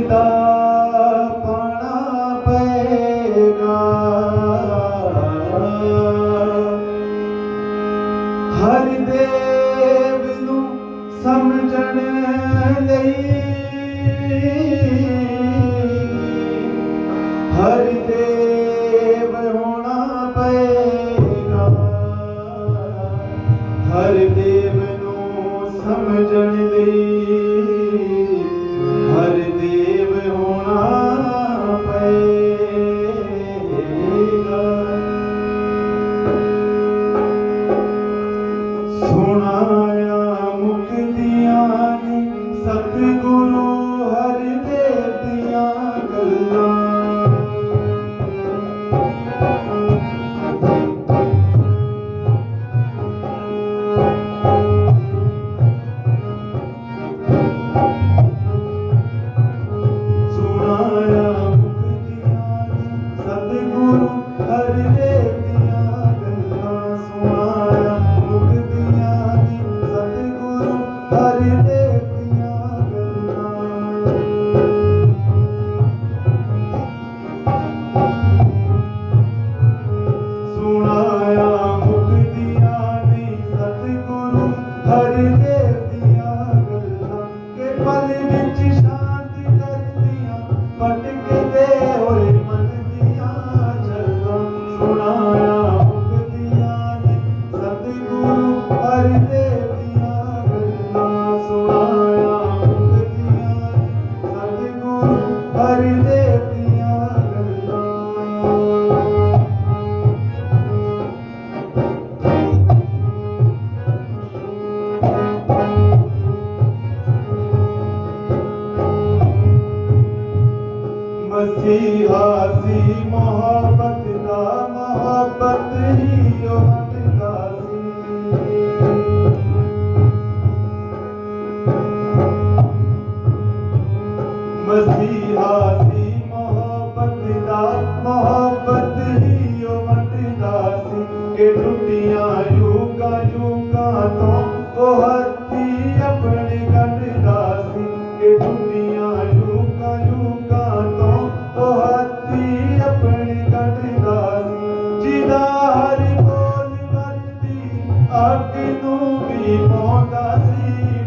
ਦਾ ਪਾਣਾ ਪੈਗਾ। ਹਰ ਨੂੰ ਸਮਝਣ ਸੁਣਾਇਆ ਮੁਕਤਿਆਂ ਦੀ ਸਤਿਗੁਰੂ ਸੁਣਾਇਆ হাসি ਅੱਗ ਨੂੰ ਵੀ ਪਾਉਂਦਾ ਸੀ।